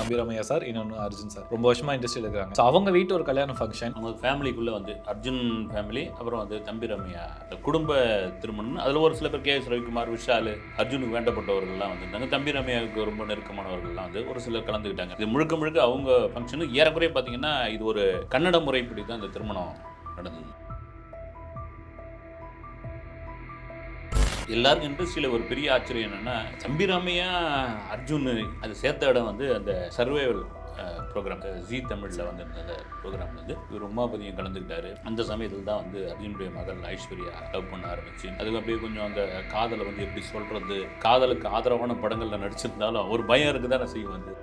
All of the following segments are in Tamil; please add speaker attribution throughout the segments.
Speaker 1: தம்பிராமையா சார் இன்னொன்று அர்ஜுன் சார். ரொம்ப வருஷமா இண்டஸ்ட்ரியில் இருக்காங்க ஸோ அவங்க வீட்டு ஒரு கல்யாண ஃபங்க்ஷன்
Speaker 2: அவங்க ஃபேமிலிக்குள்ளே வந்து அர்ஜுன் ஃபேமிலி அப்புறம் வந்து தம்பி ரம்யா குடும்ப திருமணம். அதில் ஒரு சில பேர் கே எஸ் ரவிக்குமார் விஷால் அர்ஜுனுக்கு வேண்டப்பட்டவர்கள்லாம் வந்திருந்தாங்க தம்பி ரம்யாவுக்கு ரொம்ப நெருக்கமானவர்கள்லாம் வந்து ஒரு சிலர் கலந்துக்கிட்டாங்க. இது முழுக்க முழுக்க அவங்க ஃபங்க்ஷனு ஏறக்குறைய பார்த்தீங்கன்னா இது ஒரு கன்னட முறைப்படி தான் இந்த திருமணம் நடந்தது. எல்லாருக்கும் இண்டஸ்ட்ரியில் ஒரு பெரிய ஆச்சரியம் என்னென்னா தம்பிராமையா அர்ஜுன் அது சேர்த்த இடம் வந்து அந்த சர்வைவல் ப்ரோக்ராம் ஜி தமிழில் வந்து அந்த ப்ரோக்ராம் வந்து. இவர் உமாபதியும் கலந்துக்கிட்டாரு. அந்த சமயத்தில் தான் வந்து அர்ஜுனுடைய மகள் ஐஸ்வர்யா லவ் பண்ண ஆரம்பிச்சு அதுக்கு அப்படியே கொஞ்சம் அந்த காதலை வந்து எப்படி சொல்கிறது காதலுக்கு ஆதரவான படங்களில் நடிச்சிருந்தாலும் ஒரு பயம் இருக்குது தானே செய்யும் வந்து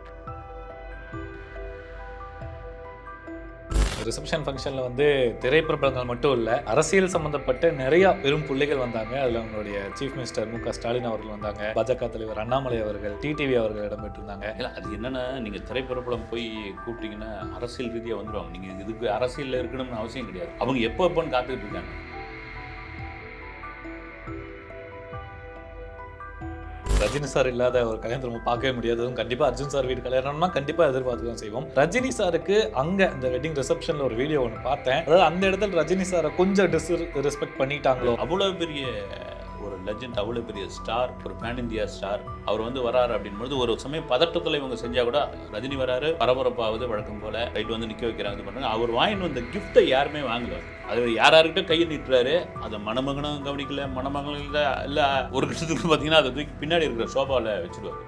Speaker 1: ரிசப்ஷன் ஃபங்க்ஷனில் வந்து திரைப்பிரபலங்கள் மட்டும் இல்லை அரசியல் சம்மந்தப்பட்ட நிறைய பெரும் பிள்ளைகள் வந்தாங்க. அதில் அவங்களுடைய சீஃப் மினிஸ்டர் மு க ஸ்டாலின் அவர்கள் வந்தாங்க பாஜக தலைவர் அண்ணாமலை அவர்கள் டிடிவி அவர்கள் இடம்பெற்றிருந்தாங்க.
Speaker 2: இல்லை அது என்னென்னா நீங்கள் திரைப்பிரபலம் போய் கூப்பிட்டீங்கன்னா அரசியல் ரீதியாக வந்துடுவாங்க நீங்கள் இதுக்கு அரசியலில் இருக்கணும்னு அவசியம் கிடையாது. அவங்க எப்போ எப்போன்னு காத்துக்கிட்டு இருக்காங்க.
Speaker 1: ரஜினி சார் இல்லாத ஒரு கல்யாணத்தை நம்ம பார்க்கவே முடியாது கண்டிப்பாக அர்ஜுன் சார் வீடு கல்யாணம்னா கண்டிப்பாக எதிர்பார்த்து தான் செய்வோம். ரஜினி சாருக்கு அங்கே இந்த வெட்டிங் ரிசப்ஷனில் ஒரு வீடியோ ஒன்று பார்த்தேன். அதாவது அந்த இடத்துல ரஜினி சாரை கொஞ்சம் டிஸ் ரெஸ்பெக்ட் பண்ணிட்டாங்களோ?
Speaker 2: அவ்வளோ பெரிய ஒரு லெஜண்ட் அவ்வளோ பெரிய ஸ்டார் ஒரு பேன் இந்தியா ஸ்டார் அவர் வந்து வராரு அப்படின்போது ஒரு சமயம் பதட்டத்தில் இவங்க செஞ்சா கூட ரஜினி வராரு பரபரப்பாவது வழக்கம் போல ரைட் வந்து நிற்க வைக்கிறாங்க இது பண்ணுறாங்க அவர் வாங்கிட்டு வந்த கிஃப்ட்டை யாருமே வாங்கல. அது யார் கையை நீட்டுறாரு அதை மணமகனும் கவனிக்கல மணமகனும் இல்லை இல்லை ஒரு கட்டத்துக்கு பார்த்தீங்கன்னா அதை தூக்கி பின்னாடி இருக்கிற சோபாவில் வச்சுருவாரு.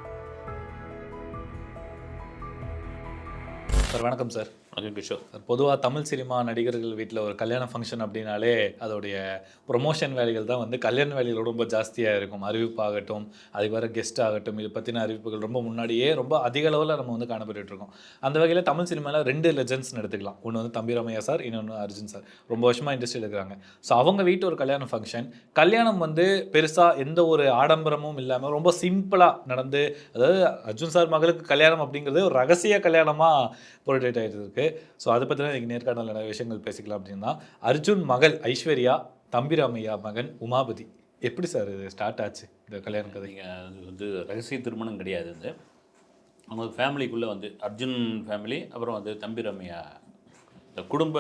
Speaker 1: சார் வணக்கம் சார்.
Speaker 2: வணக்கம் கிஷோர்.
Speaker 1: பொதுவாக தமிழ் சினிமா நடிகர்கள் வீட்டில் ஒரு கல்யாண ஃபங்க்ஷன் அப்படின்னாலே அதோடைய ப்ரொமோஷன் வேலைகள் தான் வந்து கல்யாண வேலைகள் ரொம்ப ஜாஸ்தியாக இருக்கும். அறிவிப்பாகட்டும் அதுக்கு வர கெஸ்ட் ஆகட்டும் இது பற்றின அறிவிப்புகள் ரொம்ப முன்னாடியே ரொம்ப அதிக அளவில் நம்ம வந்து காணப்பட்டு இருக்கோம். அந்த வகையில் தமிழ் சினிமாவில் ரெண்டு லெஜண்ட்ஸ்னு எடுத்துக்கலாம். ஒன்று வந்து தம்பிராமையா சார் இன்னொன்று அர்ஜுன் சார். ரொம்ப வருஷமாக இண்டஸ்ட்ரியில் இருக்கிறாங்க. ஸோ அவங்க வீட்டு ஒரு கல்யாண ஃபங்க்ஷன் கல்யாணம் வந்து பெருசாக எந்த ஒரு ஆடம்பரமும் இல்லாமல் ரொம்ப சிம்பிளாக நடந்து அதாவது அர்ஜுன் சார் மகளுக்கு கல்யாணம் அப்படிங்கிறது ஒரு ரகசிய கல்யாணமாக பொருட்டேட் ஆகிட்டு இருக்கு. ஸோ அதை பற்றின எனக்கு நேர்காணல் நிறைய விஷயங்கள் பேசிக்கலாம் அப்படின்னா அர்ஜுன் மகள் ஐஸ்வர்யா தம்பிராமையா மகன் உமாபதி. எப்படி சார் இது ஸ்டார்ட் ஆச்சு இந்த கல்யாண கதை?
Speaker 2: அது வந்து ரகசிய திருமணம் கிடையாது இது. அவங்க ஃபேமிலிக்குள்ளே வந்து அர்ஜுன் ஃபேமிலி அப்புறம் வந்து தம்பி ரம்யா இந்த குடும்ப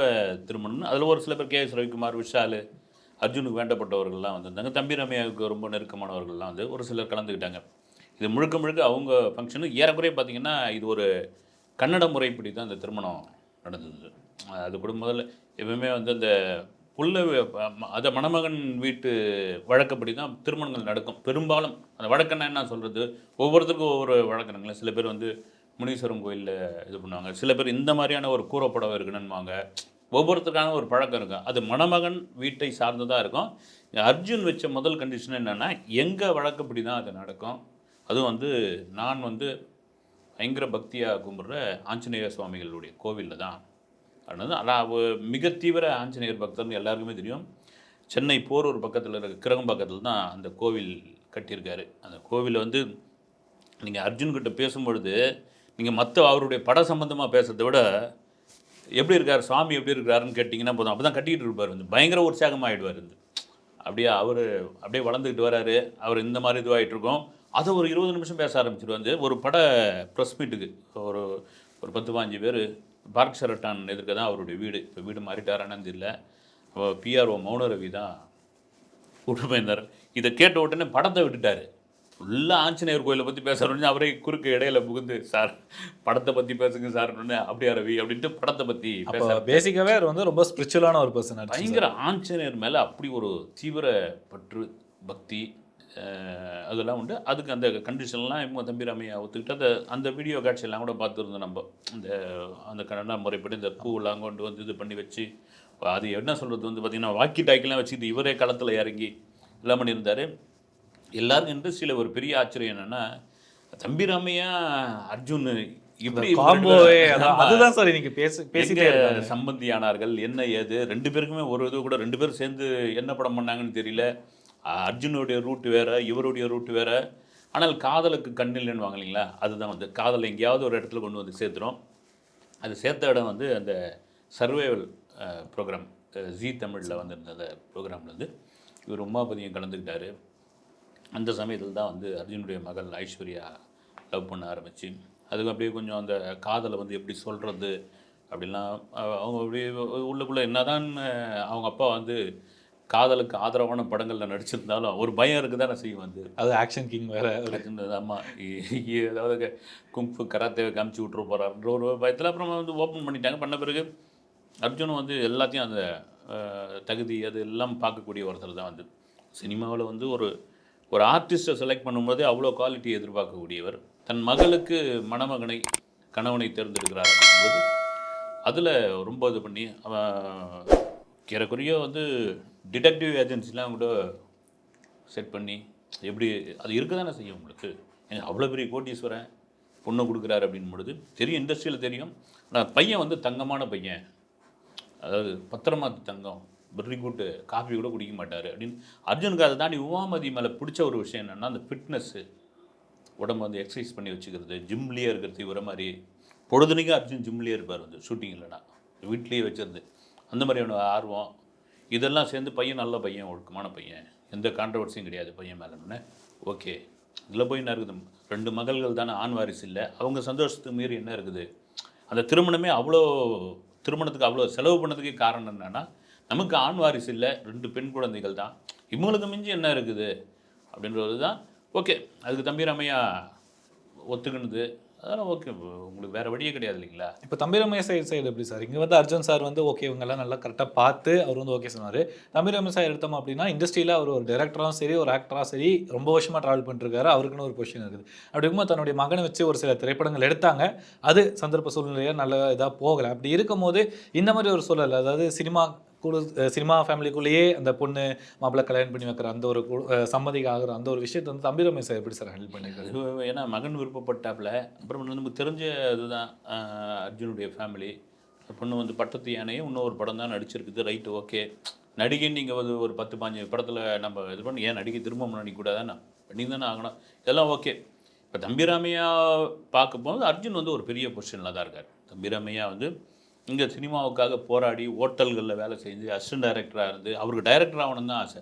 Speaker 2: திருமணம்னு அதில் ஒரு சில பேர் கே எஸ் ரவிக்குமார் விஷால் அர்ஜுனுக்கு வேண்டப்பட்டவர்கள்லாம் வந்திருந்தாங்க. தம்பி ரம்யாவுக்கு ரொம்ப நெருக்கமானவர்கள்லாம் வந்து ஒரு சிலர் கலந்துக்கிட்டாங்க. இது முழுக்க முழுக்க அவங்க ஃபங்க்ஷனு ஏறக்குறைய பார்த்தீங்கன்னா இது ஒரு கன்னட முறைப்படி தான் இந்த திருமணம் நடந்தது. அது கூட முதல்ல எப்பவுமே வந்து அந்த புள்ள அதை மணமகன் வீட்டு வழக்கப்படி தான் திருமணங்கள் நடக்கும். பெரும்பாலும் அந்த வழக்கன்னா என்ன சொல்கிறது ஒவ்வொருத்தருக்கும் ஒவ்வொரு வழக்கணுங்களே சில பேர் வந்து முனீஸ்வரன் கோயிலில் இது பண்ணுவாங்க. சில பேர் இந்த மாதிரியான ஒரு கூறப்படவை இருக்கணும்வாங்க ஒவ்வொருத்தருக்கான ஒரு பழக்கம் இருக்கும். அது மணமகன் வீட்டை சார்ந்ததாக இருக்கும். அர்ஜுன் வச்ச முதல் கண்டிஷன் என்னென்னா எங்கள் வழக்கப்படி தான் அது நடக்கும். அதுவும் வந்து நான் வந்து பயங்கர பக்தியாக கும்பிட்ற ஆஞ்சநேய சுவாமிகளுடைய கோவிலில் தான் அதனால அதான் அவ- மிக தீவிர ஆஞ்சநேயர் பக்தர்னு எல்லாருக்குமே தெரியும். சென்னை போரூர் பக்கத்தில் இருக்க கிரகம்பக்கத்தில் தான் அந்த கோவில் கட்டியிருக்காரு. அந்த கோவிலை வந்து நீங்கள் அர்ஜுன்கிட்ட பேசும்பொழுது நீங்கள் மற்ற அவருடைய பட சம்பந்தமாக பேசுறதை விட எப்படி இருக்கார் சுவாமி எப்படி இருக்காருன்னு கேட்டிங்கன்னா போதும். அப்போ தான் கட்டிக்கிட்டு இருப்பார். வந்து பயங்கர உற்சாகமாகிடுவார் வந்து. அப்படியே அவர் அப்படியே வளர்ந்துக்கிட்டு வராரு. அவர் இந்த மாதிரி இதுவாகிட்டு இருக்கோம் அதை ஒரு இருபது நிமிஷம் பேச ஆரம்பிச்சிட்டு வந்து ஒரு பட ப்ரெஸ் மீட்டுக்கு ஒரு ஒரு பத்து பாஞ்சு பேர் பார்க் ஷரட்டான் எதிர்க்க தான் அவருடைய வீடு. இப்போ வீடு மாறிட்டாரான்னு தெரியல. பிஆர்ஓ மௌன ரவி தான் கூட்டு போயிருந்தார். இதை கேட்ட உடனே படத்தை விட்டுட்டாரு. ஃபுல்லாக ஆஞ்சநேயர் கோயிலை பற்றி பேசுகிறோன்னு அவரே குறுக்கு இடையில புகுந்து சார் படத்தை பற்றி பேசுங்க சார் அப்படியா ரவி? அப்படின்ட்டு படத்தை பற்றி பேச
Speaker 1: பேசிக்காவே அவர் வந்து ரொம்ப ஸ்பிரிச்சுவலான ஒரு பர்சன்
Speaker 2: பயங்கர ஆஞ்சநேயர் மேலே அப்படி ஒரு தீவிர பற்று பக்தி அதெல்லாம் உண்டு. அதுக்கு அந்த கண்டிஷன்லாம் இவங்க தம்பி ரமையா ஒத்துக்கிட்டு அந்த அந்த வீடியோ காட்சியெல்லாம் கூட பார்த்துருந்தோம் நம்ம அந்த அந்த கன்னடா முறைப்படி இந்த பூவெல்லாம் கொண்டு வந்து இது பண்ணி வச்சு அது என்ன சொல்கிறது வந்து பார்த்திங்கன்னா வாக்கி டாக்கிலாம் வச்சுக்கிட்டு இவரே களத்தில் இறங்கி எல்லாம் பண்ணியிருந்தாரு. எல்லாருக்கும் இண்டஸ்ட்ரியில் ஒரு பெரிய ஆச்சரியம் என்னென்னா தம்பி ராமையா அர்ஜுன்
Speaker 1: அதுதான் சார் இன்னைக்கு பேசி பேசிட்டே
Speaker 2: சம்பந்தியானார்கள் என்ன ஏது ரெண்டு பேருக்குமே ஒரு இது கூட ரெண்டு பேரும் சேர்ந்து என்ன படம் பண்ணாங்கன்னு தெரியல. அர்ஜுனுடைய ரூட் வேறு இவருடைய ரூட் வேறு. ஆனால் காதலுக்கு கண்ணில்லைன்னு வாங்க இல்லைங்களா? அதுதான் வந்து காதலை எங்கேயாவது ஒரு இடத்துல கொண்டு வந்து சேர்த்துரும் அது சேர்த்த இடம் வந்து அந்த சர்வைவல் ப்ரோக்ராம் ஜி தமிழில் வந்திருந்த அந்த ப்ரோக்ராமில் வந்து இவர் உமாபதியும் கலந்துக்கிட்டார். அந்த சமயத்தில் தான் வந்து அர்ஜுனுடைய மகள் ஐஸ்வர்யா லவ் பண்ண ஆரம்பிச்சு. அதுக்கு அப்படியே கொஞ்சம் அந்த காதலை வந்து எப்படி சொல்கிறது அப்படிலாம் அவங்க அப்படியே உள்ளுக்குள்ளே என்ன தான் அவங்க அப்பா வந்து காதலுக்கு ஆதரவான படங்களில் நடிச்சிருந்தாலும் ஒரு பயம் இருக்குது தானே செய்யும் வந்து
Speaker 1: அது ஆக்ஷன் கிங் வேற.
Speaker 2: ஆமாம் அதாவது குங்ஃபு கராத்தேவை காமிச்சு விட்ரு போகிறாருன்ற ஒரு பயத்தில் அப்புறம் வந்து ஓப்பன் பண்ணிட்டாங்க. பண்ண பிறகு அர்ஜுனும் வந்து எல்லாத்தையும் அந்த தகுதி அது எல்லாம் பார்க்கக்கூடிய ஒருத்தர் தான் வந்து சினிமாவில் வந்து ஒரு ஒரு ஆர்டிஸ்ட்டை செலக்ட் பண்ணும்போது அவ்வளோ குவாலிட்டி எதிர்பார்க்கக்கூடியவர். தன் மகளுக்கு மணமகனை கணவனை தேர்ந்தெடுக்கிறார் அப்படிங்கும்போது அதில் ரொம்ப இது பண்ணி அவன் ஏறக்குறைய வந்து டிடெக்டிவ் ஏஜென்சிலாம் கூட செட் பண்ணி எப்படி அது இருக்க தானே செய்யும் உங்களுக்கு? ஏங்க அவ்வளோ பெரிய கோட்டீஸ்வரன் பொண்ணு கொடுக்குறாரு அப்படின் பொழுது தெரியும் இண்டஸ்ட்ரியில் தெரியும். ஆனால் பையன் வந்து தங்கமான பையன். அதாவது பத்திரமாத்து தங்கம் வெரி குட் காஃபி கூட குடிக்க மாட்டார் அப்படின்னு அர்ஜுனுக்கு அதை தாண்டி உமாமதி மேலே பிடிச்ச ஒரு விஷயம் என்னென்னா அந்த ஃபிட்னஸ்ஸு உடம்பு வந்து எக்ஸசைஸ் பண்ணி வச்சுக்கிறது ஜிம்லேயே இருக்கிறது இவர மாதிரி. பொழுதுனைக்கும் அர்ஜுன் ஜிம்லேயே இருப்பார் வந்து ஷூட்டிங் இல்லைனா வீட்லேயே வச்சிருந்து. அந்த மாதிரியான ஆர்வம். இதெல்லாம் சேர்ந்து பையன் நல்ல பையன் ஒழுக்கமான பையன். எந்த கான்ட்ரவர்சியும் கிடையாது பையன் மேலே ஓகே இதில் போய் என்ன இருக்குது? ரெண்டு மகள்கள் தானே ஆண் வாரிசு இல்லை. அவங்க சந்தோஷத்துக்கு மீறி என்ன இருக்குது? அந்த திருமணமே அவ்வளோ திருமணத்துக்கு அவ்வளோ செலவு பண்ணதுக்கே காரணம் என்னென்னா நமக்கு ஆண் வாரிசு இல்லை ரெண்டு பெண் குழந்தைகள் தான். இவங்களுக்கு மிஞ்சி என்ன இருக்குது? அப்படின்றது தான் ஓகே அதுக்கு தம்பி ரமையா ஒத்துக்கினது. அதெல்லாம் ஓகே உங்களுக்கு வேறு வழியே கிடையாது இல்லைங்களா?
Speaker 1: இப்போ தம்பிரமைய சைடு சைடு எப்படி சார் இங்கே வந்து அர்ஜுன் சார் வந்து ஓகே இவங்கெல்லாம் நல்லா கரெக்டாக பார்த்து அவர் வந்து ஓகே சொன்னார். தம்பிரமைய சார் எடுத்தோம் அப்படின்னா இண்டஸ்ட்ரியில் அவர் ஒரு டேரக்டராகவும் சரி ஒரு ஆக்டராக சரி ரொம்ப வருஷமாக ட்ராவல் பண்ணிருக்காரு. அவருக்குன்னு ஒரு பொசிஷன் இருக்குது. அப்படி இருக்கும்போது தன்னுடைய மகனை வச்சு ஒரு சில திரைப்படங்கள் எடுத்தாங்க. அது சந்தர்ப்ப சூழ்நிலையாக நல்ல இதாக போகலை. அப்படி இருக்கும்போது இந்த மாதிரி ஒரு சூழல் அதாவது சினிமா குழு சினிமா ஃபேமிலிக்குள்ளேயே அந்த பொண்ணு மாப்பிள்ளை கல்யாணம் பண்ணி வைக்கிற அந்த ஒரு சம்மதிக்கு ஆகிற அந்த ஒரு விஷயத்தை வந்து தம்பி சார் எப்படி சார் ஹேண்டில் பண்ணிக்கிறது
Speaker 2: அது ஏன்னா மகன் விருப்பப்பட்டாப்புல அப்புறம் வந்து நமக்கு தெரிஞ்ச இதுதான் அர்ஜுனுடைய ஃபேமிலி பொண்ணு வந்து பட்டத்து யானையும் இன்னொரு படம் தான் நடிச்சிருக்குது. ரைட்டு ஓகே நடிகை நீங்கள் வந்து ஒரு பத்து பாஞ்சு படத்தில் நம்ம இது பண்ணி ஏன் நடிகை திரும்ப நடிக்கக்கூடாதானே பண்ணி தானே? ஆகணும். இதெல்லாம் ஓகே இப்போ தம்பிராமையா பார்க்க போது அர்ஜுன் வந்து ஒரு பெரிய பொசிஷனில் தான் இருக்கார். தம்பிராமையா வந்து இங்கே சினிமாவுக்காக போராடி ஹோட்டல்களில் வேலை செஞ்சு அசிஸ்டன்ட் டைரக்டராக இருந்து அவருக்கு டைரக்டர் ஆகணும் தான் ஆசை.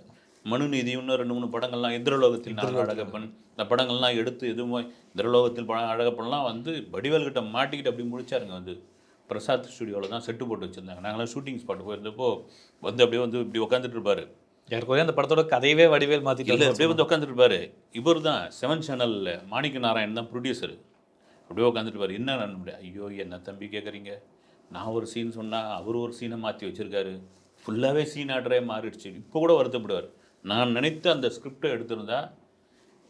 Speaker 2: மனுநீதி இன்னும் ரெண்டு மூணு படங்கள்லாம் இந்திரலோகத்தில் நான் அழகப்பன். இந்த படங்கள்லாம் எடுத்து எதுவும் இந்திரலோகத்தில் படம் அழகப்பன்லாம் வந்து வடிவேல்கிட்ட மாட்டிக்கிட்டு அப்படி முடிச்சாருங்க வந்து. பிரசாத் ஸ்டுடியோவில் தான் செட்டு போட்டு வச்சுருந்தாங்க. நாங்களாம் ஷூட்டிங் ஸ்பாட் போயிருந்தப்போ வந்து அப்படியே வந்து இப்படி உட்காந்துட்டு இருப்பாரு.
Speaker 1: யாருக்குரிய அந்த படத்தோட கதையவே வடிவேல்
Speaker 2: இல்லை
Speaker 1: மாற்றிட்டு
Speaker 2: அப்படியே வந்து உட்காந்துட்டு இருப்பாரு. இவர் தான் செவன் சேனலில் மாணிக்க நாராயண் தான் ப்ரொடியூசர் அப்படியே உட்காந்துட்டு இருப்பாரு. என்ன ஐயோ என்ன தம்பி கேட்குறீங்க நான் ஒரு சீன் சொன்னால் அவர் ஒரு சீனை மாற்றி வச்சுருக்காரு. ஃபுல்லாகவே சீன் ஆர்டரே மாறிடுச்சு. இப்போ கூட வருத்தப்படுவார். நான் நினைத்த அந்த ஸ்கிரிப்டை எடுத்திருந்தா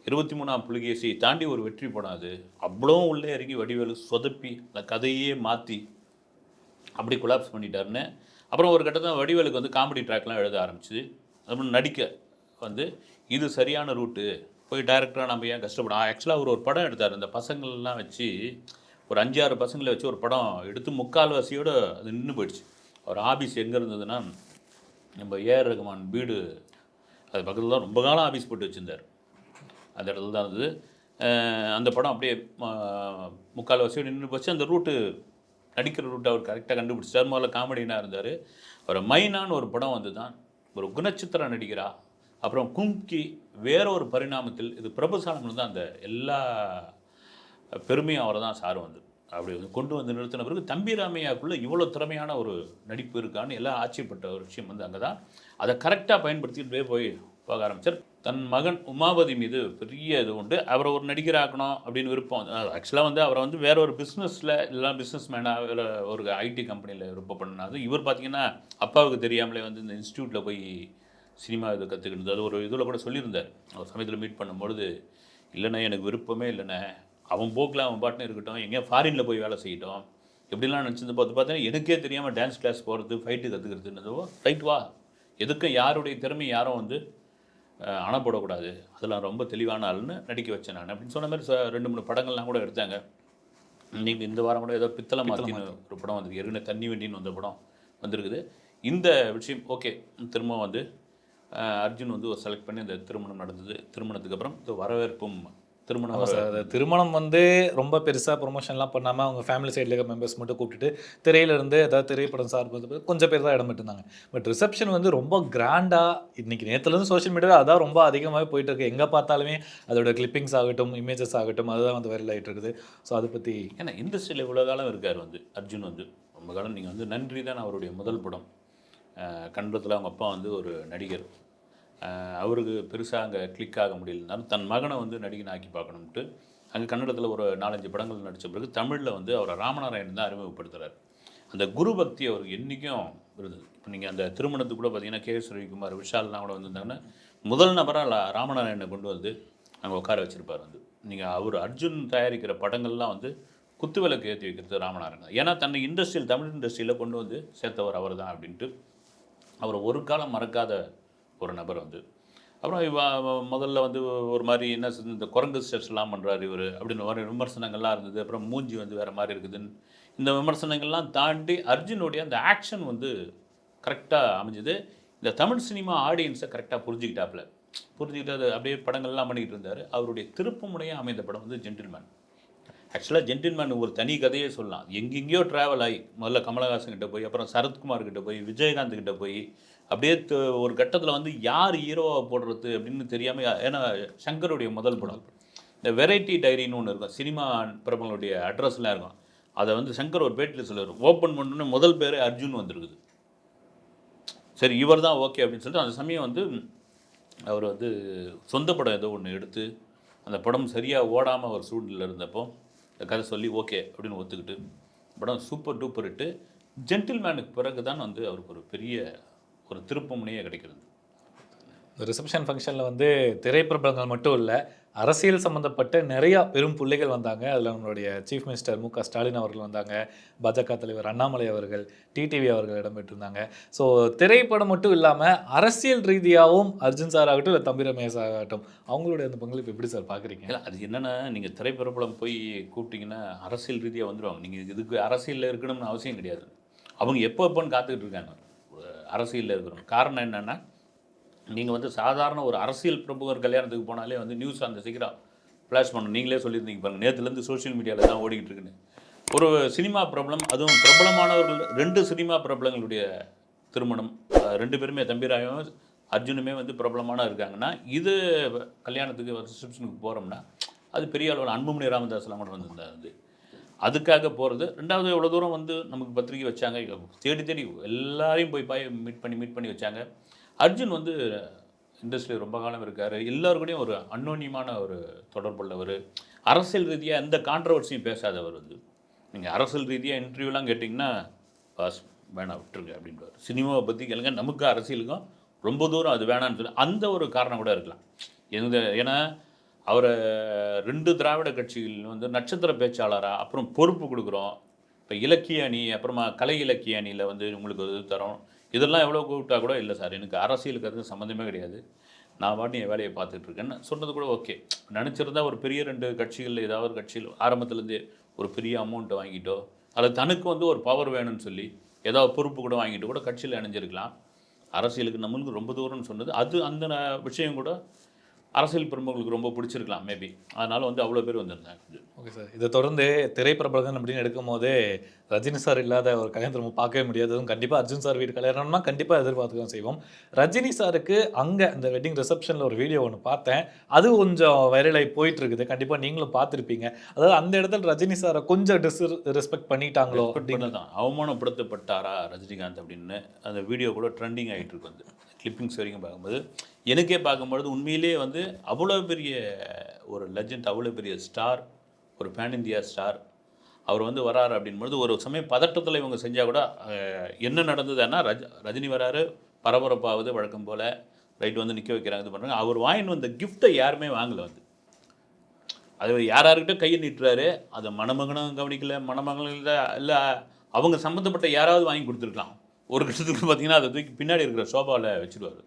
Speaker 2: இருபத்தி மூணாம் புலிகேசி தாண்டி ஒரு வெற்றி படம் அது அவ்வளோ உள்ளே இறங்கி வடிவேலு சொதப்பி அந்த கதையே மாற்றி அப்படி கொலாப்ஸ் பண்ணிட்டாருன்னு. அப்புறம் ஒரு கட்டத்தில் வடிவேலுக்கு வந்து காமெடி ட்ராக்லாம் எழுத ஆரம்பிச்சுது. அப்புறம் நடிக்க வந்து இது சரியான ரூட்டு போய் டேரக்டராக நம்ம ஏன் கஷ்டப்படும் ஆக்சுவலாக அவர் ஒரு படம் எடுத்தார். இந்த பசங்கள்லாம் வச்சு ஒரு அஞ்சாறு பசங்களை வச்சு ஒரு படம் எடுத்து முக்கால்வாசியோடு அது நின்று போயிடுச்சு. அவர் ஆபீஸ் எங்கே இருந்ததுன்னா நம்ம ஏஆர் ரகுமான் வீடு அது பக்கத்தில் தான் ரொம்ப காலம் ஆபீஸ் போட்டு வச்சுருந்தார். அந்த இடத்துல தான் இருந்தது. அந்த படம் அப்படியே முக்கால்வாசியோடு முக்கால் நின்று போச்சு. அந்த ரூட்டு நடிக்கிற ரூட்டை அவர் கரெக்டாக கண்டுபிடிச்சார் முதல்ல காமெடினாக இருந்தார். ஒரு மைனான்னு ஒரு படம் வந்து தான் ஒரு குணச்சித்திர நடிகரா அப்புறம் கும்கி வேற ஒரு பரிணாமத்தில் இது பிரபுசாலம் தான் அந்த எல்லா பெருமையும் அவரை தான் சார் வந்து. அப்படி வந்து கொண்டு வந்து நிறுத்தின பிறகு தம்பி ராமையாக்குள்ளே இவ்வளோ திறமையான ஒரு நடிப்பு இருக்கான்னு எல்லாம் ஆச்சரியப்பட்ட ஒரு விஷயம் வந்து அங்கே தான் அதை கரெக்டாக பயன்படுத்திட்டு போய் போக ஆரம்பித்தார் தன் மகன் உமாபதி மீது பெரிய இது உண்டு. அவரை ஒரு நடிகராக்கணும் அப்படின்னு விருப்பம். ஆக்சுவலாக வந்து அவரை வந்து வேற ஒரு பிஸ்னஸில் இல்லை பிஸ்னஸ் மேனாக வேறு ஒரு ஐடி கம்பெனியில் விருப்பம் பண்ணாது இவர் பார்த்தீங்கன்னா அப்பாவுக்கு தெரியாமலே வந்து இந்த இன்ஸ்டியூட்டில் போய் சினிமா இது கற்றுக்கிட்டு அது ஒரு இதில் கூட சொல்லியிருந்தார். அவர் சமயத்தில் மீட் பண்ணும்பொழுது இல்லைண்ணே எனக்கு விருப்பமே இல்லைண்ணே. அவன் போக்கில் அவன் பாட்டுன்னு இருக்கட்டும் எங்கேயா ஃபாரினில் போய் வேலை செய்யட்டும். எப்படிலாம் நினச்சிருந்து பார்த்து பார்த்தா எனக்கே தெரியாமல் டான்ஸ் கிளாஸ் போகிறது ஃபைட்டு கற்றுக்கிறதுன்னதோ ரைட் வா. எதுக்கும் யாருடைய திறமை யாரும் வந்து அணப்படக்கூடாது அதெல்லாம் ரொம்ப தெளிவான ஆளுன்னு நடிக்க வச்சேன் நான். அப்படின்னு சொன்ன மாதிரி ச- ரெண்டு மூணு படங்கள்லாம் கூட எடுத்தாங்க. இன்னைக்கு இந்த வாரம் கூட ஏதோ பித்தளை மாத்தின்னு ஒரு படம் வந்திருக்கு. ஏற்கனவே தண்ணி வண்டின்னு வந்த படம் வந்திருக்குது. இந்த விஷயம் ஓகே திரும்ப வந்து அர்ஜுன் வந்து செலக்ட் பண்ணி இந்த திருமணம் நடந்தது. திருமணத்துக்கு அப்புறம் இந்த வரவேற்பும் திருமணம்
Speaker 1: அது திருமணம் வந்து ரொம்ப பெருசாக ப்ரொமோஷன்லாம் பண்ணாமல் அவங்க ஃபேமிலி சைடில் இருக்க மெம்பர்ஸ் மட்டும் கூப்பிட்டுட்டு திரையிலேருந்து ஏதாவது திரைப்படம் சார்பு கொஞ்சம் பேர் தான் இடம் இருந்தாங்க பட் ரிசப்ஷன் வந்து ரொம்ப கிராண்டாக இன்னைக்கு நேற்றுலேருந்து சோஷியல் மீடியாவில் அதான் ரொம்ப அதிகமாகவே போயிட்டு இருக்கு. எங்கே பார்த்தாலுமே அதோட கிளிப்பிங்ஸ் ஆகட்டும் இமேஜஸ் ஆகட்டும் அதுதான் வந்து வைரல் ஆகிட்டு இருக்குது. ஸோ அதை பற்றி
Speaker 2: ஏன்னா இண்டஸ்ட்ரியில் இவ்வளோ காலம் இருக்கார் வந்து அர்ஜுன் வந்து. ரொம்ப காலம் நீங்கள் வந்து நன்றி தான் அவருடைய முதல் படம். கண்டத்தில் அவங்க அப்பா வந்து ஒரு நடிகர். அவருக்கு பெருசாக அங்கே கிளிக் ஆக முடியலனாலும் தன் மகனை வந்து நடிகன் ஆக்கி பார்க்கணும்ட்டு அங்கே கன்னடத்தில் ஒரு நாலஞ்சு படங்கள் நடித்த பிறகு தமிழில் வந்து அவரை ராமநாராயணன் தான் அறிமுகப்படுத்துகிறார் அந்த குரு பக்தி அவருக்கு என்றைக்கும் இருந்தது. இப்போ நீங்கள் அந்த திருமணத்துக்கு கூட பார்த்தீங்கன்னா கே எஸ் ரவிக்குமார் விஷால்லாம் கூட வந்திருந்தாங்கன்னா முதல் நபராக ராமநாராயணனை கொண்டு வந்து அங்கே உட்கார வச்சிருப்பார் வந்து. நீங்கள் அவர் அர்ஜுன் தயாரிக்கிற படங்கள்லாம் வந்து குத்து விளக்கு ஏற்றி வைக்கிறது ராமநாராயணன் ஏன்னா தன்னை இண்டஸ்ட்ரியில் தமிழ் இண்டஸ்ட்ரியில் கொண்டு வந்து சேர்த்தவர் அவர் தான் அப்படின்ட்டு அவர் ஒரு காலம் மறக்காத ஒரு நபர் வந்து. அப்புறம் இவ முதல்ல வந்து ஒரு மாதிரி என்ன சொல்றது, இந்த குரங்கு ஸ்டெப்ஸ்லாம் பண்ணுறாரு இவர் அப்படின்னு ஒரு விமர்சனங்கள்லாம் இருந்தது. அப்புறம் மூஞ்சி வந்து வேறு மாதிரி இருக்குதுன்னு. இந்த விமர்சனங்கள்லாம் தாண்டி அர்ஜுனுடைய அந்த ஆக்ஷன் வந்து கரெக்டாக அமைஞ்சது. இந்த தமிழ் சினிமா ஆடியன்ஸை கரெக்டாக புரிஞ்சுக்கிட்டாப்புல. புரிஞ்சுக்கிட்டு அது அப்படியே படங்கள்லாம் பண்ணிக்கிட்டு இருந்தார். அவருடைய திருப்புமுனையாக அமைந்த படம் வந்து ஜென்டில்மேன் ஆக்சுவலாக ஜென்டில்மேன் ஒரு தனி கதையே சொல்லலாம். எங்கெங்கேயோ ட்ராவல் ஆகி முதல்ல கமலஹாசன் கிட்ட போய் அப்புறம் சரத்குமார் கிட்ட போய் விஜயகாந்த் கிட்ட போய் அப்படியே த- ஒரு கட்டத்தில் வந்து யார் ஹீரோவாக போடுறது அப்படின்னு தெரியாமல் ஏன்னா சங்கருடைய முதல் படம். இந்த வெரைட்டி டைரின்னு ஒன்று இருக்கும். சினிமா பிரபலங்களுடைய அட்ரஸ்லாம் இருக்கும். அதை வந்து சங்கர் ஒரு பேட்டில் சொல்லுவார். ஓப்பன் பண்ணோன்னே முதல் பேர் அர்ஜுன் வந்திருக்குது. சரி இவர் தான் ஓகே அப்படின்னு சொல்லிட்டு அந்த சமயம் வந்து அவர் வந்து சொந்த படம் ஏதோ ஒன்று எடுத்து அந்த படம் சரியாக ஓடாமல் ஒரு சூழ்நிலை இருந்தப்போ இந்த கதை சொல்லி ஓகே அப்படின்னு ஒத்துக்கிட்டு படம் சூப்பர் டூப்பர் இட்டு ஜென்டில்மேனுக்கு பிறகு தான் வந்து அவருக்கு ஒரு பெரிய ஒரு திருப்பமுனையே கிடைக்கிறது.
Speaker 1: இந்த ரிசப்ஷன் ஃபங்க்ஷனில் வந்து திரைப்பிரபலங்கள் மட்டும் இல்லை அரசியல் சம்மந்தப்பட்ட நிறையா பெரும் புள்ளிகள் வந்தாங்க. அதில் நம்மளுடைய சீஃப் மினிஸ்டர் மு க ஸ்டாலின் அவர்கள் வந்தாங்க பாஜக தலைவர் அண்ணாமலை அவர்கள் டிடிவி அவர்கள் இடம்பெற்றிருந்தாங்க. ஸோ திரைப்படம் மட்டும் இல்லாமல் அரசியல் ரீதியாகவும் அர்ஜுன் சார் ஆகட்டும் இல்லை தம்பி ரமேஷ் ஆகட்டும் அவங்களுடைய அந்த பங்களிப்பு எப்படி சார் பார்க்குறீங்க
Speaker 2: இல்லை அது என்னென்னா நீங்கள் திரைப்பிரபலம் போய் கூப்பிட்டீங்கன்னா அரசியல் ரீதியாக வந்துடுவாங்க நீங்கள் இதுக்கு அரசியலில் இருக்கணும்னு அவசியம் கிடையாது. அவங்க எப்போ எப்போன்னு காத்துக்கிட்டு இருக்காங்க. அரசியலில் இருக்கிறோம். காரணம் என்னென்னா நீங்கள் வந்து சாதாரண ஒரு அரசியல் பிரமுகர் கல்யாணத்துக்கு போனாலே வந்து நியூஸ் அந்த சீக்கிரம் ஃப்ளாஷ் பண்ணணும் நீங்களே சொல்லியிருந்தீங்க பாருங்கள் நேற்றுலேருந்து சோஷியல் மீடியாவில் தான் ஓடிக்கிட்டு இருக்குன்னு. ஒரு சினிமா பிரபலம் அதுவும் பிரபலமானவர்கள் ரெண்டு சினிமா பிரபலங்களுடைய திருமணம் ரெண்டு பேருமே தம்பிராயும் அர்ஜுனுமே வந்து பிரபலமான இருக்காங்கன்னா இது கல்யாணத்துக்கு ரிசப்ஷனுக்கு போகிறோம்னா அது பெரிய அளவில் அன்புமணி ராமதாஸ்லாம் கூட வந்திருந்தார். வந்து அதுக்காக போகிறது ரெண்டாவது எவ்வளோ தூரம் வந்து நமக்கு பத்திரிக்கை வச்சாங்க தேடி தேடி எல்லாரையும் போய் பாய் மீட் பண்ணி மீட் பண்ணி வச்சாங்க. அர்ஜுன் வந்து இண்டஸ்ட்ரியில் ரொம்ப காலம் இருக்கார். எல்லோருக்கூடையும் ஒரு அன்னோன்யமான ஒரு தொடர்புள்ளவர் அரசியல் ரீதியாக எந்த கான்ட்ரவர்சியும் பேசாதவர் வந்து. நீங்கள் அரசியல் ரீதியாக இன்டர்வியூலாம் கேட்டிங்கன்னா பாஸ் வேணாம் விட்டுருங்க அப்படின்றார் சினிமாவை பற்றி கேளுங்க. நமக்கு அரசியலுக்கும் ரொம்ப தூரம் அது வேணான்னு சொல்லி அந்த ஒரு காரணம் கூட இருக்கலாம். எந்த ஏன்னா அவரை ரெண்டு திராவிட கட்சிகள் வந்து நட்சத்திர பேச்சாளராக அப்புறம் பொறுப்பு கொடுக்குறோம். இப்போ இலக்கிய அணி அப்புறமா கலை இலக்கிய அணியில் வந்து உங்களுக்கு இது தரோம். இதெல்லாம் எவ்வளோ கூப்பிட்டா கூட இல்லை சார் எனக்கு அரசியலுக்கு அது சம்மந்தமே கிடையாது. நான் பாட்டு என் வேலையை பார்த்துட்டு இருக்கேன்னு சொன்னது கூட ஓகே. நினச்சிருந்தா ஒரு பெரிய ரெண்டு கட்சிகளில் ஏதாவது ஒரு கட்சியில் ஆரம்பத்துலேருந்தே ஒரு பெரிய அமௌண்ட்டை வாங்கிட்டோ அல்லது தனக்கு வந்து ஒரு பவர் வேணும்னு சொல்லி ஏதாவது பொறுப்பு கூட வாங்கிட்டு கூட கட்சியில் இணைஞ்சிருக்கலாம். அரசியலுக்கு நம்மளுக்கு ரொம்ப தூரம்னு சொன்னது அது அந்த ந- விஷயம் கூட அரசியல் பிரமுகர்களுக்கு ரொம்ப பிடிச்சிருக்கலாம் மேபி அதனால வந்து அவ்வளோ பேர் வந்திருந்தாங்க.
Speaker 1: Okay sir. இதை தொடர்ந்து திரைப்பிரபலங்கள் அப்படின்னு எடுக்கும் போதே ரஜினி சார் இல்லாத ஒரு கல்யாணத்தை நம்ம பார்க்கவே முடியாது அதுவும் கண்டிப்பாக அர்ஜுன் சார் வீடு கல்யாணம்னா கண்டிப்பாக எதிர்பார்த்து தான் செய்வோம். ரஜினி சாருக்கு அங்கே அந்த வெட்டிங் ரிசப்ஷனில் ஒரு வீடியோ ஒன்று பார்த்தேன். அது கொஞ்சம் வைரலாகி போயிட்டு இருக்குது கண்டிப்பாக நீங்களும் பார்த்துருப்பீங்க. அதாவது அந்த இடத்துல ரஜினி சாரை கொஞ்சம் டிஸ் ரெஸ்பெக்ட் பண்ணிட்டாங்களோ அப்படின்னு.
Speaker 2: தான் அவமானப்படுத்தப்பட்டாரா ரஜினிகாந்த் அப்படின்னு அந்த வீடியோ கூட ட்ரெண்டிங் ஆகிட்டு இருக்கு வந்து. கிளிப்பிங்ஸ் வரைக்கும் பார்க்கும்போது எனக்கே பார்க்கும்பொழுது உண்மையிலேயே வந்து அவ்வளோ பெரிய ஒரு லெஜண்ட் அவ்வளோ பெரிய ஸ்டார் ஒரு பேன் இந்தியா ஸ்டார் அவர் வந்து வராரு அப்படின்பொழுது ஒரு சமயம் பதட்டத்தில் இவங்க செஞ்சால் கூட என்ன நடந்ததுன்னா ரஜ ரஜினி வராரு பரபரப்பாவது வழக்கம் போல் ரைட் வந்து நிற்க வைக்கிறாங்க இது பண்ணுறாங்க அவர் வாங்கின்னு வந்த கிஃப்ட்டை யாருமே வாங்கலை வந்து. அது யார் யாருக்கிட்ட கையை நீட்டுறாரு அதை மணமகனும் கவனிக்கல மணமகளும் இல்லை இல்லை அவங்க சம்மந்தப்பட்ட யாராவது வாங்கி கொடுத்துருக்கலாம். ஒரு கட்டத்துக்கு பார்த்தீங்கன்னா அதை தூக்கி பின்னாடி இருக்கிற சோபாவில் வச்சுருவார்.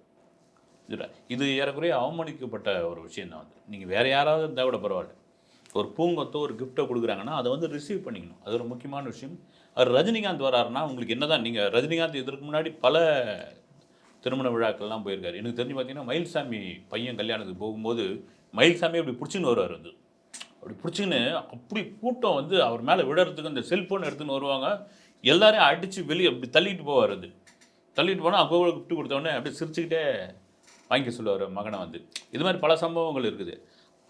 Speaker 2: இது ஏறக்குறைய அவமானிக்கப்பட்ட ஒரு விஷயம் தான் வந்து நீங்கள் வேறு யாராவது இருந்தால் கூட பரவாயில்ல. ஒரு பூங்கொத்தோ ஒரு கிஃப்ட்டோ கொடுக்குறாங்கன்னா அதை வந்து ரிசீவ் பண்ணிக்கணும். அது ஒரு முக்கியமான விஷயம். அவர் ரஜினிகாந்த் வராருன்னா உங்களுக்கு என்னதான் நீங்கள் ரஜினிகாந்த் இதற்கு முன்னாடி பல திருமண விழாக்கள்லாம் போயிருக்காரு. எனக்கு தெரிஞ்சு பார்த்தீங்கன்னா மயில்சாமி பையன் கல்யாணத்துக்கு போகும்போது மயில்சாமி அப்படி பிடிச்சின்னு வருவார் வந்து. அப்படி பிடிச்சிக்கின்னு அப்படி கூட்டம் வந்து அவர் மேலே விடுறதுக்கு அந்த செல்ஃபோன் எடுத்துன்னு வருவாங்க. எல்லாரையும் அடித்து வெளியே அப்படி தள்ளிட்டு போவார் அது. தள்ளிட்டு போனால் அப்போ கிஃப்ட் கொடுத்தோடனே அப்படியே சிரிச்சுக்கிட்டே வாங்கிக்க சொல்லுவார் மகனை வந்து. இது மாதிரி பல சம்பவங்கள் இருக்குது.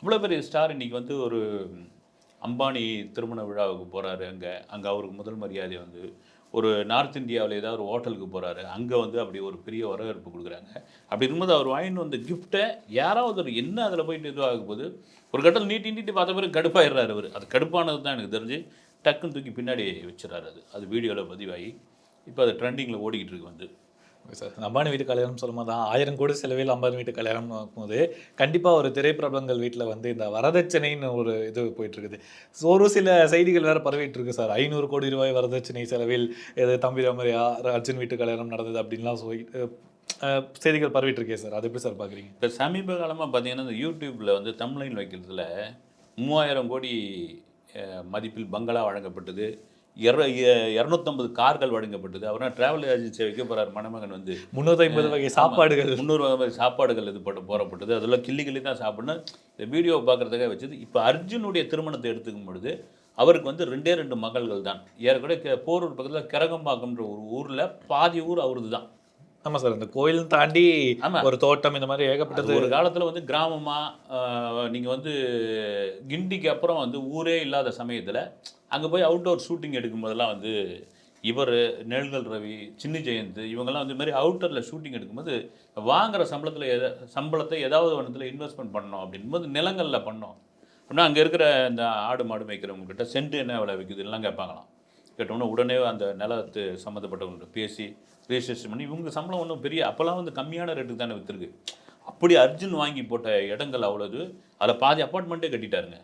Speaker 2: அவ்வளோ பெரிய ஸ்டார் இன்றைக்கி வந்து ஒரு அம்பானி திருமண விழாவுக்கு போகிறாரு அங்கே. அங்கே அவருக்கு முதல் மரியாதை வந்து ஒரு நார்த் இந்தியாவில் ஏதாவது ஒரு ஹோட்டலுக்கு போகிறாரு அங்கே வந்து அப்படி ஒரு பெரிய வரவேற்பு கொடுக்குறாங்க. அப்படி இருக்கும்போது அவர் வாங்கிட்டு வந்த கிஃப்ட்டை யாராவது ஒரு என்ன அதில் போயிட்டு இதுவாகும் போது ஒரு கட்டத்தில் நீட்டி நீட்டி பார்த்த பிறகு கடுப்பாயிடுறாரு அவர். அது கடுப்பானது தான் எனக்கு தெரிஞ்சு. டக்குன்னு தூக்கி பின்னாடி வச்சிடறாரு அது. அது வீடியோவில் பதிவாகி இப்போ அது ட்ரெண்டிங்கில் ஓடிக்கிட்டு இருக்கு வந்து.
Speaker 1: சார் அம்பானி வீட்டு கல்யாணம் சொல்லும் தான் ஆயிரம் கோடி செலவில் அம்பானி வீட்டு கல்யாணம் போது கண்டிப்பாக ஒரு திரைப்பிரபலங்கள் வீட்டில் வந்து இந்த வரதட்சணைன்னு ஒரு இது போயிட்டு இருக்குது So, ஒரு சில செய்திகள் வேற பரவிட்டு இருக்கு சார் ஐநூறு கோடி ரூபாய் வரதட்சணை செலவில் எது தம்பி ராமரையா அர்ஜுன் வீட்டு கல்யாணம் நடந்தது அப்படின்லாம் சொல்லி செய்திகள் பரவிட்டு இருக்கே சார் அது எப்படி சார் பார்க்குறீங்க
Speaker 2: இப்போ சமீப காலமாக பார்த்தீங்கன்னா இந்த யூடியூப்பில் வந்து தமிழ்லைன் வைக்கிறதுல மூவாயிரம் கோடி மதிப்பில் பங்களா வழங்கப்பட்டது. இர இரநூத்தம்பது கார்கள் வழங்கப்பட்டது. அப்புறம் டிராவல் ஏஜென்சி வைக்க போகிறார் மணமகன் வந்து.
Speaker 1: முந்நூற்றி ஐம்பது வகை சாப்பாடுகள்.
Speaker 2: முந்நூறு வகை சாப்பாடுகள் இது போட்டு போடப்பட்டது. அதில் கிள்ளி கிள்ளி தான் சாப்பிடணும். இந்த வீடியோவை பார்க்குறதுக்காக வச்சது. இப்போ அர்ஜுனுடைய திருமணத்தை எடுத்துக்கும் பொழுது அவருக்கு வந்து ரெண்டே ரெண்டு மகள்கள் தான். கே- போரூர் பக்கத்தில் கிரகம்பாக்கம்ன்ற ஒரு ஊரில் பாதி ஊர் அவரது தான்
Speaker 1: ஆமாம் சார் இந்த கோயில் தாண்டி
Speaker 2: ஆமா.
Speaker 1: ஒரு தோட்டம் இந்த மாதிரி ஏகப்பட்டது
Speaker 2: ஒரு காலத்தில் வந்து கிராமமாக நீங்கள் வந்து கிண்டிக்கு அப்புறம் வந்து ஊரே இல்லாத சமயத்தில் அங்கே போய் அவுட்டோர் ஷூட்டிங் எடுக்கும்போதெல்லாம் வந்து இவர் நெல்கள் ரவி சின்னி ஜெயந்த் இவங்கெல்லாம் வந்து மாதிரி அவுட்டரில் ஷூட்டிங் எடுக்கும்போது வாங்குற சம்பளத்தில் எதை சம்பளத்தை ஏதாவது ஒன்றத்தில் இன்வெஸ்ட்மெண்ட் பண்ணோம் அப்படின்போது நிலங்களில் பண்ணோம் அப்படின்னா அங்கே இருக்கிற இந்த ஆடு மாடு மேய்க்கிறவங்ககிட்ட சென்ட் என்ன விலை விற்குது எல்லாம் கேட்பாங்களாம் கேட்டோன்னே உடனே அந்த நிலத்து சம்மந்தப்பட்டவங்கள்ட்ட பேசி ரெஜிஸ்ட்ரேஷன் பண்ணி இவங்க சம்பளம் ஒன்றும் பெரிய அப்போல்லாம் வந்து கம்மியான ரேட்டுக்கு தானே விற்றுருக்கு அப்படி அர்ஜுன் வாங்கி போட்ட இடங்கள் அவ்வளோது அதில் பாதி அப்பார்ட்மெண்ட்டே கட்டிட்டாருங்க.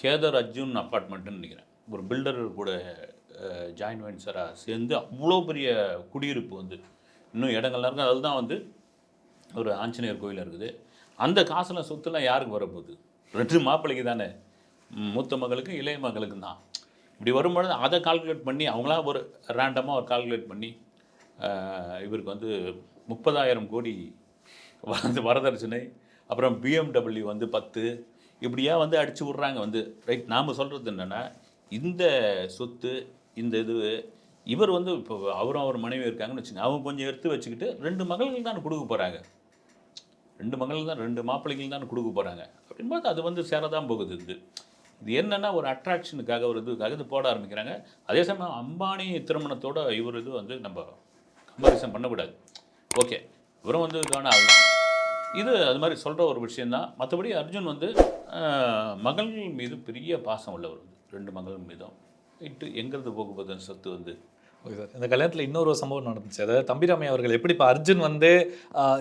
Speaker 2: கேதர் அர்ஜுன் அப்பார்ட்மெண்ட்டுன்னு நினைக்கிறேன். ஒரு பில்டர் கூட ஜாயின் வென்ச்சராக சேர்ந்து அவ்வளோ பெரிய குடியிருப்பு வந்து. இன்னும் இடங்கள்லாம் இருக்குது அதில் தான் வந்து ஒரு ஆஞ்சநேயர் கோயில் இருக்குது. அந்த காசுலாம் சொத்துலாம் யாருக்கு வரப்போகுது? ரெண்டு மாப்பிள்ளைக்கு தானே. மூத்த மகளுக்கு இளைய மகளுக்கு தான். இப்படி வரும்பொழுது அதை கால்குலேட் பண்ணி அவங்களா ஒரு ரேண்டமாக ஒரு கால்குலேட் பண்ணி இவருக்கு வந்து முப்பதாயிரம் கோடி வந்து வரதட்சணை அப்புறம் பிஎம்டபிள்யூ வந்து பத்து. இப்படியா வந்து அடிச்சு விட்றாங்க வந்து. ரைட் நாம் சொல்கிறது என்னென்னா இந்த சொத்து இந்த இது இவர் வந்து இப்போ அவரும் அவர் மனைவி இருக்காங்கன்னு வச்சுங்க அவங்க கொஞ்சம் எடுத்து வச்சுக்கிட்டு ரெண்டு மகள்கள் தான் கொடுக்க போகிறாங்க ரெண்டு மகள் தான் ரெண்டு மாப்பிள்ளைகள் தான் கொடுக்க போகிறாங்க அப்படின்போது அது வந்து சேரதான் போகுது இது. இது என்னென்னா ஒரு அட்ராக்ஷனுக்காக ஒரு இதுக்காக இது போட ஆரம்பிக்கிறாங்க. அதே சமயம் அம்பானி திருமணத்தோட இவர் இது வந்து நம்ம விமர்சனம் பண்ணக்கூடாது. ஓகே. இவரும் வந்து இதுவான ஆள் தான் இது அது மாதிரி சொல்கிற ஒரு விஷயந்தான் மற்றபடி அர்ஜுன் வந்து மகள்கள் மீது பெரிய பாசம் உள்ளவர் வந்து. ரெண்டு மகள் மீதும். இட்டு எங்கிறது போகும்போது அந்த சொத்து வந்து
Speaker 1: ஓகே சார் இந்த கல்யாணத்தில் இன்னொரு சம்பவம் நடந்துச்சு. அதாவது தம்பிராமை அவர்கள் எப்படி இப்போ அர்ஜுன் வந்து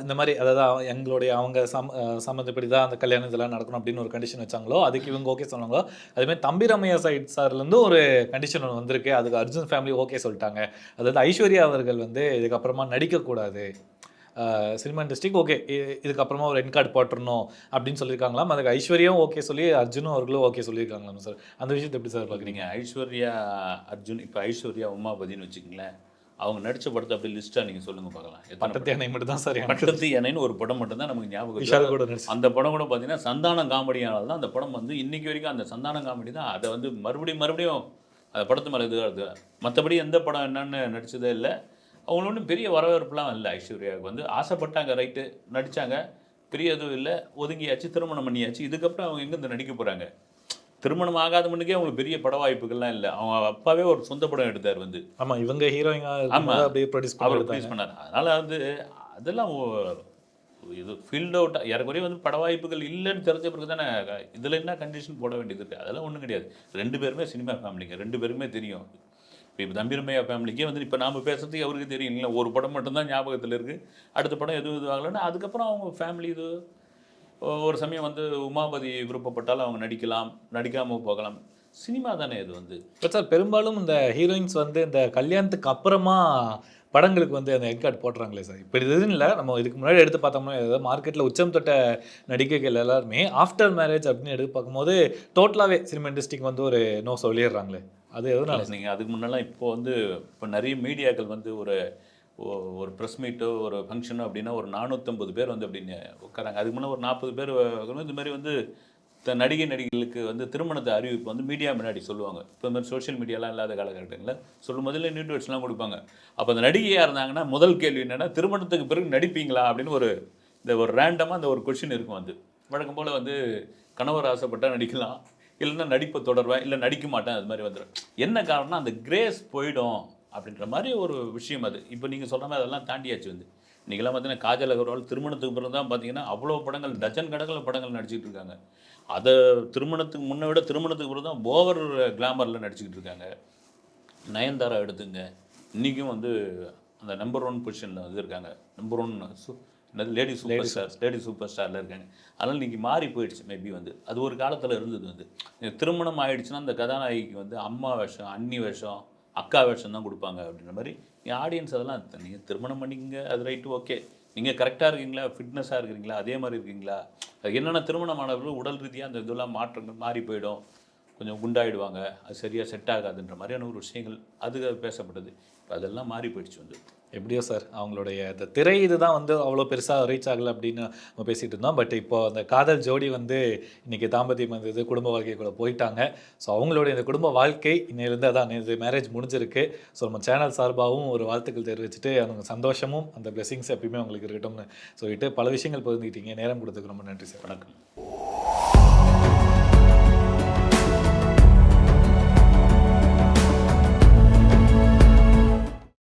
Speaker 1: இந்த மாதிரி அதாவது எங்களுடைய அவங்க சம் சம்மந்தப்படி தான் அந்த கல்யாணம் இதெல்லாம் நடக்கணும் அப்படின்னு ஒரு கண்டிஷன் வச்சாங்களோ அதுக்கு இவங்க ஓகே சொன்னாங்களோ அதுமாதிரி தம்பிராமையா சைட் சார்லேருந்து ஒரு கண்டிஷன் ஒன்று வந்திருக்கு. அதுக்கு அர்ஜுன் ஃபேமிலி ஓகே சொல்லிட்டாங்க. அதாவது ஐஸ்வர்யா அவர்கள் வந்து இதுக்கப்புறமா நடிக்கக்கூடாது. சினிமா இண்டஸ்ட்ரிக்கு ஓகே இதுக்கப்புறமா ஒரு என் கார்டு போட்டுறணும் அப்படின்னு சொல்லியிருக்காங்களாம் அதுக்கு ஐஸ்வர்யாவும் ஓகே சொல்லி அர்ஜுனும் அவர்களும் ஓகே சொல்லியிருக்காங்களாம் சார் அந்த விஷயத்தை எப்படி சார் பார்க்குறீங்க?
Speaker 2: ஐஸ்வர்யா அர்ஜுன் இப்போ ஐஸ்வர்யா உமாபதினு வச்சுக்கங்களேன். அவங்க நடித்த படத்தை அப்படி லிஸ்ட்டாக நீங்கள் சொல்லுங்கள் பார்க்கலாம்.
Speaker 1: பட்டத்து யானை மட்டும் தான் சார்
Speaker 2: பட்டத்து யானைன்னு ஒரு படம் மட்டும்தான் நமக்கு ஞாபகம்
Speaker 1: கூட
Speaker 2: அந்த படம் கூட பார்த்தீங்கன்னா சந்தானம் காமெடியானால தான் அந்த படம் வந்து இன்னைக்கு வரைக்கும் அந்த சந்தானம் காமெடி தான். அதை வந்து மறுபடியும் மறுபடியும் அந்த படத்து மேலே இது வருது மற்றபடி எந்த படம் என்னன்னு நடிச்சதே இல்லை. அவங்கள ஒன்றும் பெரிய வரவேற்புலாம் இல்லை ஐஸ்வர்யாவுக்கு வந்து ஆசைப்பட்டாங்க ரைட்டு நடித்தாங்க பெரிய எதுவும் இல்லை ஒதுங்கியாச்சு திருமணம் பண்ணியாச்சு. இதுக்கப்புறம் அவங்க எங்கேருந்து நடிக்க போகிறாங்க திருமணம் ஆகாத முன்னுக்கே அவங்களுக்கு பெரிய பட வாய்ப்புகள்லாம் இல்லை. அவங்க அப்பாவே ஒரு சொந்த படம் எடுத்தார் வந்து.
Speaker 1: ஆமா இவங்க ஹீரோயிங்கா
Speaker 2: ஆமா.
Speaker 1: அப்படியே ப்ரொடியூஸ்
Speaker 2: அவர்
Speaker 1: பண்ணி
Speaker 2: ப்ளீஸ் பண்ணார். அதனால் வந்து அதெல்லாம் இது ஃபீல்ட் அவுட் ஏறக்குறைய வந்து பட வாய்ப்புகள் இல்லைன்னு தெரிஞ்ச பிறகு தானே இதில் என்ன கண்டிஷன் போட வேண்டியது இருக்குது அதெல்லாம் ஒன்றும் கிடையாது. ரெண்டு பேருமே சினிமா ஃபேமிலிங்க ரெண்டு பேருமே தெரியும். இப்போ இப்போ தம்பிரமையா ஃபேமிலிக்கே வந்து இப்போ நாம் பேசுறதுக்கு அவருக்கு தெரியும். இல்லை ஒரு படம் மட்டும்தான் ஞாபகத்தில் இருக்குது அடுத்த படம் எதுவும் இதுவாகலைன்னா அதுக்கப்புறம் அவங்க ஃபேமிலி இது ஒரு சமயம் வந்து உமாபதி விருப்பப்பட்டாலும் அவங்க நடிக்கலாம் நடிக்காமல் போகலாம். சினிமா தானே இது வந்து?
Speaker 1: இப்போ சார் பெரும்பாலும் இந்த ஹீரோயின்ஸ் வந்து இந்த கல்யாணத்துக்கு அப்புறமா படங்களுக்கு வந்து அந்த ஹெட் போடுறாங்களே சார். இப்போ இதுன்னு இல்லை. நம்ம இதுக்கு முன்னாடி எடுத்து பார்த்தோம்னா ஏதாவது மார்க்கெட்டில் உச்சம் தொட்ட நடிகைகள் எல்லாருமே ஆஃப்டர் மேரேஜ் அப்படின்னு எடுத்து பார்க்கும்போது டோட்டலாகவே சினிமா இண்டஸ்ட்ரிக்கு வந்து ஒரு நோ சொல்லிடுறாங்களே. அது எதனால
Speaker 2: நீங்கள் அதுக்கு முன்னெல்லாம் இப்போ வந்து இப்போ நிறைய மீடியாக்கள் வந்து ஒரு ஒரு ப்ரெஸ் மீட்டோ ஒரு ஃபங்க்ஷனோ அப்படின்னா ஒரு நானூற்றம்பது பேர் வந்து அப்படின்னு உட்காராங்க அதுக்கு முன்னே ஒரு நாற்பது பேர் இந்த மாதிரி வந்து த- நடிகை நடிகைகளுக்கு வந்து திருமணத்தை அறிவிப்பு வந்து மீடியா முன்னாடி சொல்லுவாங்க. இப்போ மாதிரி சோஷியல் மீடியாலாம் இல்லாத காலகட்டங்களில் சொல்லும் முதல்ல நியூட்வெட்ஸ்லாம் கொடுப்பாங்க. அப்போ அந்த நடிகையாக இருந்தாங்கன்னா முதல் கேள்வி என்னென்னா திருமணத்துக்கு பிறகு நடிப்பீங்களா அப்படின்னு ஒரு இந்த ஒரு ரேண்டமாக அந்த ஒரு கொஷின் இருக்கும் வந்து வழக்கம் போல் வந்து கணவர் ஆசைப்பட்டால் நடிக்கலாம். இல்லைன்னா நடிப்பை தொடர்வேன் இல்லை நடிக்க மாட்டேன் அது மாதிரி வந்துடும் என்ன காரணம் அந்த கிரேஸ் போயிடும் அப்படின்ற மாதிரி ஒரு விஷயம் அது. இப்போ நீங்கள் சொல்கிற மாதிரி அதெல்லாம் தாண்டியாச்சு வந்து. இன்றைக்கெல்லாம் பார்த்தீங்கன்னா காஜல் அகர்வால் திருமணத்துக்கு பிறகு தான் பார்த்தீங்கன்னா அவ்வளோ படங்கள் டஜன் கணக்கில் படங்கள் நடிச்சிட்டு இருக்காங்க. அதை திருமணத்துக்கு முன்னே விட திருமணத்துக்கு பிறகு தான் ஓவர் கிளாமரில் நடிச்சுக்கிட்டு இருக்காங்க. நயன்தாரா எடுத்துங்க. இன்றைக்கும் வந்து அந்த நம்பர் ஒன் பொசிஷனில் வந்து இருக்காங்க. Number one lady super star lady super ஸ்டாரில் இருக்காங்க. அதனால் இன்றைக்கி மாறி போயிடுச்சு மேபி வந்து. அது ஒரு காலத்தில் இருந்தது வந்து. திருமணம் ஆயிடுச்சுன்னா அந்த கதாநாயகிக்கு வந்து அம்மா வேஷம் அண்ணி வேஷம் அக்கா வேஷம் தான் கொடுப்பாங்க அப்படின்ற மாதிரி ஆடியன்ஸ் அதெல்லாம் நீங்கள் திருமணம் பண்ணிக்கங்க அது ரைட்டு ஓகே நீங்கள் கரெக்டாக இருக்கீங்களா? ஃபிட்னஸாக இருக்கிறீங்களா அதே மாதிரி இருக்கீங்களா? என்னென்ன திருமணமானவர்கள் உடல் ரீதியாக அந்த இதெல்லாம் மாற்றங்கள் மாறி போயிடும். கொஞ்சம் குண்டாயிடுவாங்க. அது சரியாக செட் ஆகாதுன்ற மாதிரியான ஒரு விஷயங்கள் அது பேசப்பட்டது. அதெல்லாம் மாறி போயிடுச்சு வந்து.
Speaker 1: எப்படியோ சார் அவங்களுடைய இந்த திரை இதுதான் வந்து அவ்வளோ பெருசாக ரீச் ஆகலை அப்படின்னு நம்ம பேசிகிட்டு இருந்தோம். பட் இப்போ அந்த காதல் ஜோடி வந்து இன்னைக்கு தாம்பத்தியம் வந்தது குடும்ப வாழ்க்கைக்குள்ளே போயிட்டாங்க. ஸோ அவங்களுடைய இந்த குடும்ப வாழ்க்கை இன்னையிலேருந்து அதான் இது மேரேஜ் முடிஞ்சிருக்கு. ஸோ நம்ம சேனல் சார்பாகவும் ஒரு வாழ்த்துக்கள் தெரிவிச்சுட்டு அவங்க சந்தோஷமும் அந்த பிளெஸிங்ஸ் எப்பயுமே அவங்களுக்கு இருக்கட்டும்னு சொல்லிட்டு பல விஷயங்கள் பகிர்ந்துக்கிட்டீங்க நேரம் கொடுத்துக்கு ரொம்ப நன்றி சார்.
Speaker 2: வணக்கம்.